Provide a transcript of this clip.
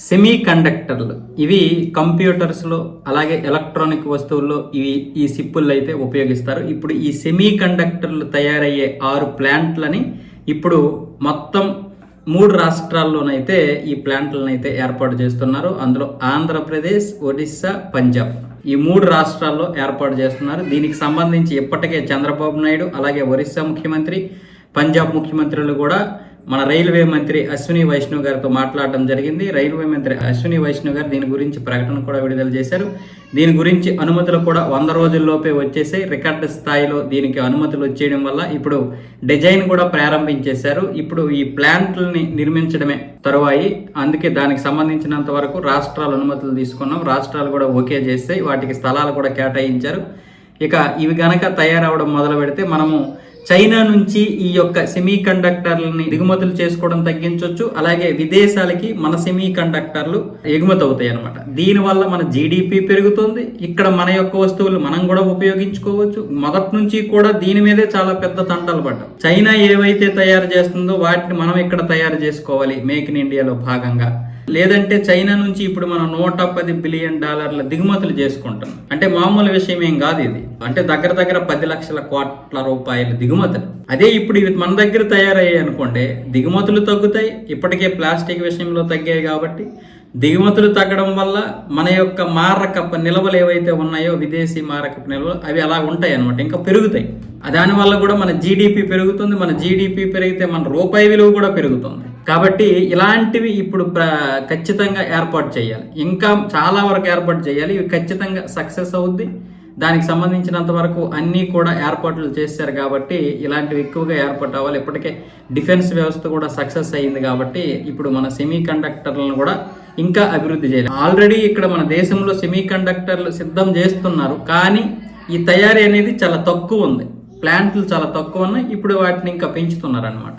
Semi కండక్టర్లు ఇవి కంప్యూటర్స్లో అలాగే ఎలక్ట్రానిక్ వస్తువుల్లో ఇవి ఈ సిప్పులు అయితే ఉపయోగిస్తారు. ఇప్పుడు ఈ సెమీ కండక్టర్లు తయారయ్యే ఆరు ప్లాంట్లని ఇప్పుడు మొత్తం మూడు రాష్ట్రాల్లోనైతే ఈ ప్లాంట్లను అయితే ఏర్పాటు చేస్తున్నారు. అందులో ఆంధ్రప్రదేశ్ ఒడిస్సా పంజాబ్. ఈ మూడు రాష్ట్రాల్లో ఏర్పాటు చేస్తున్నారు. దీనికి సంబంధించి ఇప్పటికే చంద్రబాబు నాయుడు అలాగే ఒరిస్సా ముఖ్యమంత్రి పంజాబ్ ముఖ్యమంత్రులు కూడా మన రైల్వే మంత్రి అశ్విని వైష్ణవ్ గారితో మాట్లాడడం జరిగింది. రైల్వే మంత్రి అశ్విని వైష్ణవ్ గారు దీని గురించి ప్రకటన కూడా విడుదల చేశారు. దీని గురించి అనుమతులు కూడా వంద రోజుల్లోపే వచ్చేసాయి. రికార్డు స్థాయిలో దీనికి అనుమతులు వచ్చేయడం వల్ల ఇప్పుడు డిజైన్ కూడా ప్రారంభించేశారు. ఇప్పుడు ఈ ప్లాంట్లని నిర్మించడమే తరువాయి. అందుకే దానికి సంబంధించినంత వరకు రాష్ట్రాలు అనుమతులు తీసుకున్నాం. రాష్ట్రాలు కూడా ఓకే చేస్తాయి. వాటికి స్థలాలు కూడా కేటాయించారు. ఇక ఇవి గనక తయారవడం మొదలు పెడితే మనము చైనా నుంచి ఈ యొక్క సెమీ కండక్టర్లని దిగుమతులు చేసుకోవడం తగ్గించవచ్చు అలాగే విదేశాలకి మన సెమీ కండక్టర్లు ఎగుమతి అవుతాయి అనమాట దీనివల్ల మన జీడిపి పెరుగుతుంది. ఇక్కడ మన యొక్క వస్తువులు మనం కూడా ఉపయోగించుకోవచ్చు. మొదటి నుంచి కూడా దీని మీదే చాలా పెద్ద తంటాలు పడ్డాం. చైనా ఏవైతే తయారు చేస్తుందో వాటిని మనం ఇక్కడ తయారు చేసుకోవాలి? మేక్ ఇన్ ఇండియాలో భాగంగా. లేదంటే చైనా నుంచి ఇప్పుడు మనం నూట పది బిలియన్ డాలర్ల దిగుమతులు చేసుకుంటాం అంటే మామూలు విషయం ఏం కాదు ఇది. అంటే దగ్గర దగ్గర పది లక్షల కోట్ల రూపాయల దిగుమతులు. అదే ఇప్పుడు ఇవి మన దగ్గర తయారయ్యాయి అనుకోండి దిగుమతులు తగ్గుతాయి ఇప్పటికే ప్లాస్టిక్ విషయంలో తగ్గాయి కాబట్టి దిగుమతులు తగ్గడం వల్ల మన యొక్క మారకపు నిల్వలు ఏవైతే ఉన్నాయో విదేశీ మారకపు నిల్వలు అవి అలా ఉంటాయి అనమాట ఇంకా పెరుగుతాయి. దానివల్ల కూడా మన జీడిపి పెరుగుతుంది మన జీడిపి పెరిగితే మన రూపాయి విలువ కూడా పెరుగుతుంది. కాబట్టి ఇలాంటివి ఇప్పుడు ఖచ్చితంగా ఏర్పాటు చేయాలి. ఇంకా చాలా వరకు ఏర్పాటు చేయాలి. ఇవి ఖచ్చితంగా సక్సెస్ అవుద్ది. దానికి సంబంధించినంత వరకు అన్నీ కూడా ఏర్పాట్లు చేశారు కాబట్టి ఇలాంటివి ఎక్కువగా ఏర్పాటు అవ్వాలి. ఇప్పటికే డిఫెన్స్ వ్యవస్థ కూడా సక్సెస్ అయ్యింది కాబట్టి ఇప్పుడు మన సెమీ కండక్టర్లను కూడా ఇంకా అభివృద్ధి చేయాలి. ఆల్రెడీ ఇక్కడ మన దేశంలో సెమీ కండక్టర్లు సిద్ధం చేస్తున్నారు. కానీ ఈ తయారీ అనేది చాలా తక్కువ ఉంది. ప్లాంట్లు చాలా తక్కువ ఉన్నాయి. ఇప్పుడు వాటిని ఇంకా పెంచుతున్నారు అనమాట